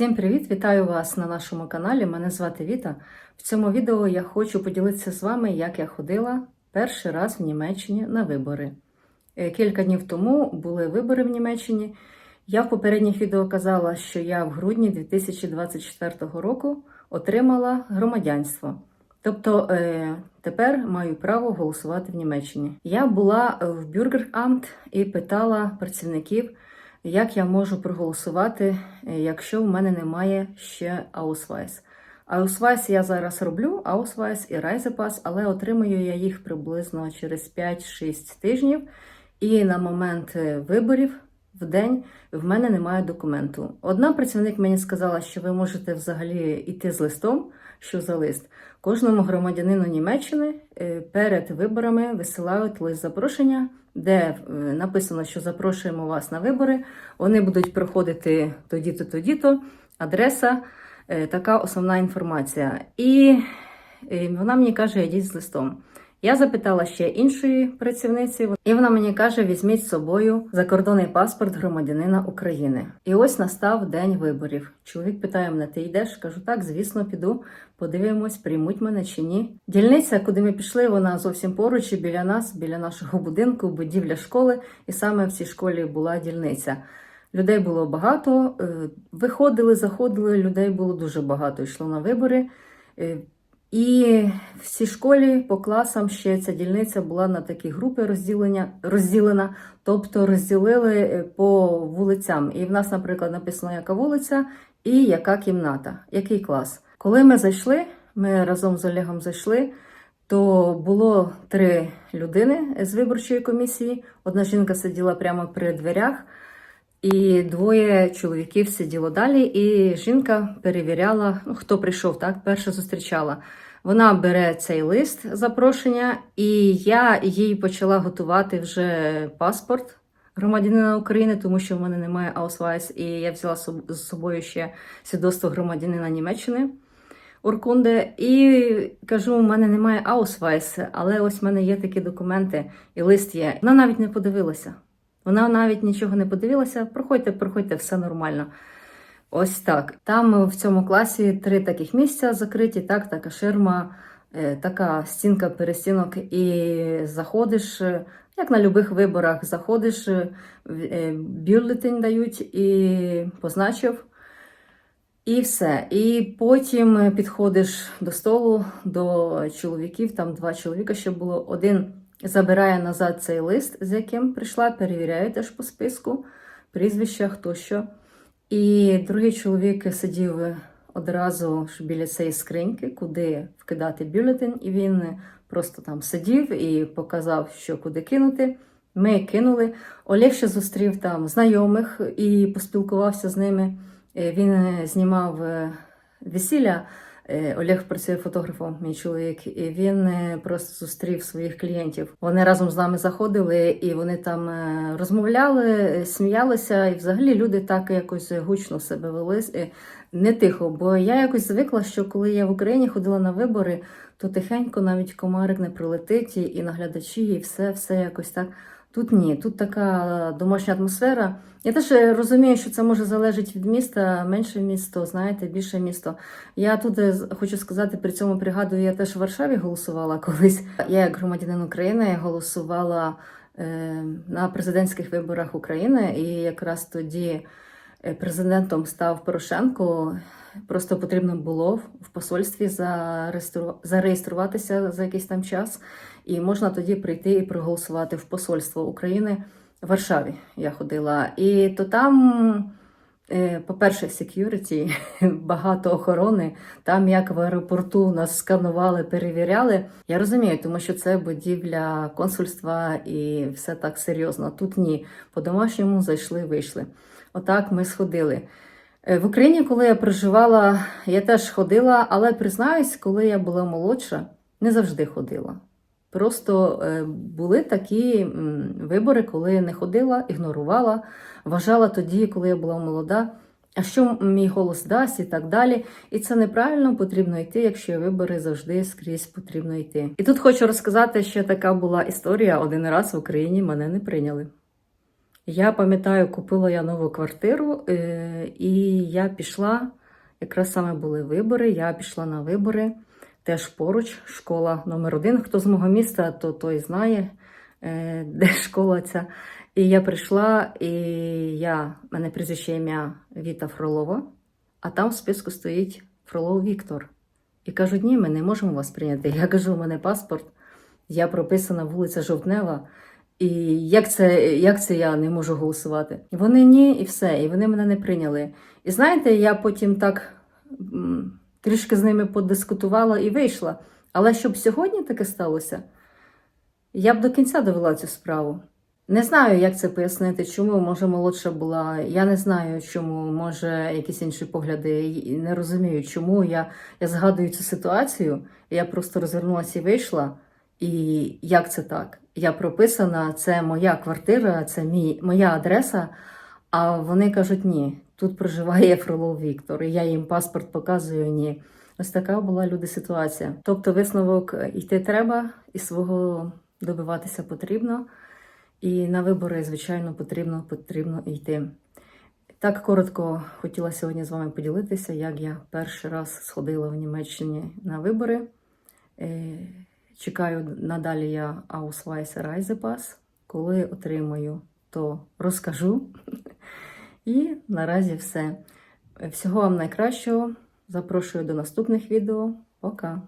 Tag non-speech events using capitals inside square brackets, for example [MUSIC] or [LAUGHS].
Всім привіт! Вітаю вас на нашому каналі. Мене звати Віта. В цьому відео я хочу поділитися з вами, як я ходила перший раз в Німеччині на вибори. Е, Кілька днів тому були вибори в Німеччині. Я в попередніх відео казала, що я в грудні 2024 року отримала громадянство. Тобто е, тепер маю право голосувати в Німеччині. Я була в Бюргерамт і питала працівників, як я можу проголосувати, е, якщо в мене немає ще Ausweis. Ausweis я зараз роблю, Ausweis і Reisepас, але отримую я їх приблизно через 5-6 тижнів. І на момент е, виборів в день в мене немає документу. Одна працівник мені сказала, що ви можете взагалі йти з листом. Що за лист? Кожному громадянину Німеччини е, перед виборами висилають лист запрошення, де е, написано, що запрошуємо вас на вибори. Вони будуть проходити тоді-то, тоді-то, адреса, е, така основна інформація. І вона мені каже, йдіть з листом. Я запитала ще іншої працівниці, і вона мені каже: візьміть з собою закордонний паспорт громадянина України. І ось настав день виборів. Чоловік питає мене: ти йдеш? Кажу, так, звісно, піду. Подивимось, приймуть мене чи ні. Дільниця, куди ми пішли, вона зовсім поруч біля нас, біля нашого будинку, будівля школи, і саме в цій школі була дільниця. Людей було багато, е, виходили, заходили, людей було дуже багато. Йшло на вибори. І в цій школі по класам ще ця дільниця була на такі групи розділення, розділена, тобто розділили е, по вулицям. І в нас, наприклад, написано, яка вулиця і яка кімната, який клас. Коли ми зайшли, ми разом з Олегом зайшли, то було три людини з виборчої комісії. Одна жінка сиділа прямо при дверях. І двоє чоловіків сиділо далі, і жінка перевіряла, ну, хто прийшов, так, перша зустрічала. Вона бере цей лист запрошення, і я їй почала готувати вже паспорт громадянина України, тому що в мене немає Ausweis, і я взяла з собою ще свідоцтво громадянина Німеччини. Уркунде, і кажу, у мене немає Ausweis, але ось в мене є такі документи, і лист є. Вона навіть не подивилася. Вона навіть нічого не подивилася. Проходьте, проходьте, все нормально. Ось так. Там в цьому класі три таких місця закриті, так, така ширма, е, така стінка перестінок, і заходиш, е, як на будь-яких виборах, заходиш, е, бюлетень дають і позначив. І все. І потім підходиш до столу до чоловіків, там два чоловіка ще було. Один забирає назад цей лист, з яким прийшла, перевіряє теж по списку, прізвища, хто що. І другий чоловік сидів одразу ж біля цієї скриньки, куди вкидати бюлетень, і він просто там сидів і показав, що куди кинути. Ми кинули. Олег ще зустрів там знайомих і поспілкувався з ними. Е, Він е, знімав е, весілля. Е, Олег працює фотографом, мій чоловік, і він е, просто зустрів своїх клієнтів. Вони разом з нами заходили, і вони там е, розмовляли, сміялися, і взагалі люди так якось гучно себе вели. Не тихо, бо я якось звикла, що коли я в Україні ходила на вибори, то тихенько навіть комарик не прилетить, і наглядачі, і все, все якось так. Тут ні, тут така домашня атмосфера. Я теж е, розумію, що це може залежати від міста, менше місто, знаєте, більше місто. Я тут е, хочу сказати, при цьому пригадую, я теж в Варшаві голосувала [LAUGHS] колись. Я, як громадянин України, голосувала е, на президентських виборах України, і якраз тоді е, президентом став Порошенко. Просто потрібно було в посольстві зареєстру- зареєструватися за якийсь там час, і можна тоді прийти і проголосувати в посольство України в Варшаві. Я ходила. І то там, е, по-перше, security, [LAUGHS] багато охорони. Там, як в аеропорту, нас сканували, перевіряли. Я розумію, тому що це будівля консульства і все так серйозно. Тут ні. По-домашньому зайшли, вийшли. Отак ми сходили. Е, В Україні, коли я проживала, я теж ходила, але признаюсь, коли я була молодша, не завжди ходила. Просто е, були такі вибори, коли я не ходила, ігнорувала, вважала тоді, коли я була молода, а що мій голос дасть і так далі. І це неправильно, потрібно йти, якщо вибори завжди скрізь потрібно йти. І тут хочу розказати, що така була історія. Один раз в Україні мене не прийняли. Я пам'ятаю, купила я нову квартиру, е, і я пішла, якраз саме були вибори. Я пішла на вибори, теж поруч, школа номер один. Хто з мого міста, то той знає, е, де школа ця. І я прийшла, і я, мене прізвище ім'я Віта Фролова, а там в списку стоїть Фролов Віктор. І кажуть, ні, ми не можемо вас прийняти. Я кажу, у мене паспорт, я прописана вулиця Жовтнева. І як це, як це я не можу голосувати? Вони ні, і все, і вони мене не прийняли. І знаєте, я потім так трішки з ними подискутувала і вийшла. Але щоб сьогодні таке сталося, я б до кінця довела цю справу. Не знаю, як це пояснити, чому, може, молодша була. Я не знаю, чому, може, якісь інші погляди. Не розумію, чому я, я згадую цю ситуацію. Я просто розвернулася і вийшла. І як це так? Я прописана, це моя квартира, це мій, моя адреса. А вони кажуть, ні, тут проживає Фролов Віктор. І я їм паспорт показую, ні. Ось така була люди ситуація. Тобто, висновок йти треба, і свого добиватися потрібно. І на вибори, звичайно, потрібно, потрібно йти. Так коротко хотіла сьогодні з вами поділитися, як я перший раз сходила в Німеччині на вибори. Е, Чекаю надалі я Ausweise Reisepass. Коли отримаю, то розкажу. І наразі все. Всього вам найкращого. Запрошую до наступних відео. Пока!